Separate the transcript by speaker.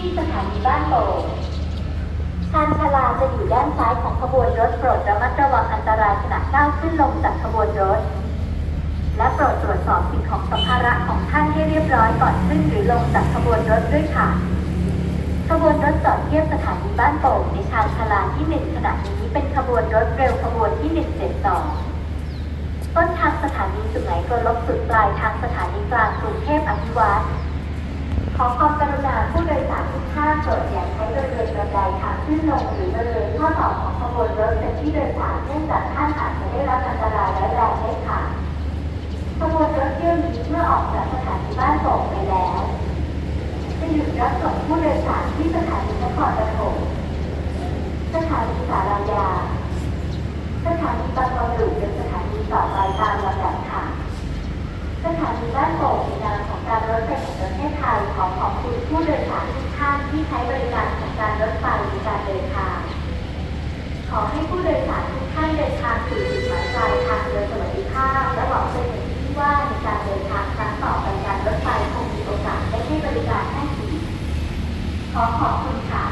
Speaker 1: ที่สถานีบ้านโป่งทางชลาจะอยู่ด้านซ้ายของขบวนรถโปรดระมัดระวังอันตรายขณะก้าวขึ้นลงจากขบวนรถ และโปรดตรวจสอบสิ่งของสัมภาระของท่านให้เรียบร้อยก่อนขึ้นหรือลงจากขบวนรถด้วยค่ะ ขบวนรถจอดเทียบสถานีบ้านโป่งในชานชลาที่หนึ่งขณะนี้เป็นขบวนรถเร็วขบวนที่หนึ่งเจ็ดสองต้นทางสถานีสุไหงโกลบสุดปลายทางสถานีกลางกรุงเทพอภิวัตขอความกรุณาผู้โดย สารทุกท่านโปรดอย่าใช้บริเวณบันไดทางขึ้นลงหรือบริเวณข้อต่อของขบวนรถเป็นที่โดยสารเนื่องจากท่านอาจจะได้รับอันตรายร้ายแรงได้ค่ะขบวนรถเที่ยวนี้เมื่อออกจากสถานีบ้านโป่งไปแล้วจะหยุดรับส่งผู้โดยสารที่สถานีนครปฐมสถานีสารายา สถานีบางบอนดุเป็นสถานีต่อไปตามลำดับค่ะ สถานีบ้านโป่งในนามของการรถไฟแห่งประเทศไทยขอขอบคุณผู้โดยสารทุกท่าน ใช้บริการของการรถไฟในการเดินทาง ขอให้ผู้โดยสารทุกท่านเดินทางสู่จุดหมายปลายทางโดยสวัสดิภาพและหวังเป็นอย่างยิ่งว่าในการเดินทางครั้งต่อไปการรถไฟคงมีโอกาสได้ให้บริการท่านอีกขอขอบคุณค่ะ